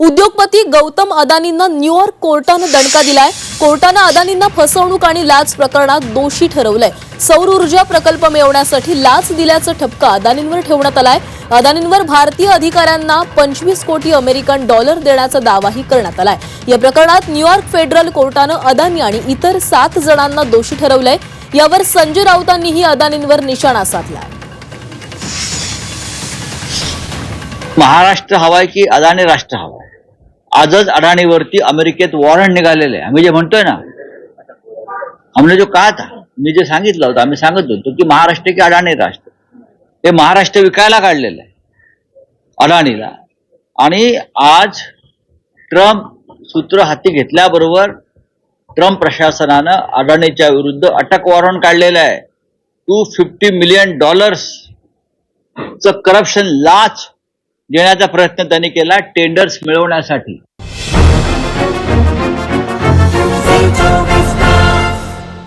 उद्योगपती गौतम अदानींना न्यूयॉर्क कोर्टानं दणका दिलाय. कोर्टानं अदानींना फसवणूक आणि लाच प्रकरणात दोषी ठरवलंय. सौर ऊर्जा प्रकल्प मिळवण्यासाठी लाच दिल्याचा ठपका अदानींवर ठेवण्यात आलाय. अदानींवर भारतीय अधिकाऱ्यांना पंचवीस कोटी अमेरिकन डॉलर देण्याचा दावाही करण्यात आलाय. या प्रकरणात न्यूयॉर्क फेडरल कोर्टानं अदानी आणि इतर सात जणांना दोषी ठरवलंय. यावर संजय राऊतांनीही अदानींवर निशाणा साधलाय. महाराष्ट्र हवाय की अदानी राष्ट्र हवाय? आजच अडाणीवरती अमेरिकेत वॉरंट निघालेलं आहे. आम्ही जे म्हणतोय ना हमने जो कहा था मी जे सांगितलं होतं आम्ही सांगत होतो की महाराष्ट्र की अडाणी राष्ट्र. हे महाराष्ट्र विकायला काढलेलं आहे अडाणीला. आणि आज ट्रम्प सूत्र हाती घेतल्याबरोबर ट्रम्प प्रशासनानं अडाणीच्या विरुद्ध अटक वॉरंट काढलेलं आहे. टू फिफ्टी मिलियन डॉलर्स च करप्शन लाच देण्याचा प्रयत्न त्यांनी केला टेंडर्स मिळवण्यासाठी.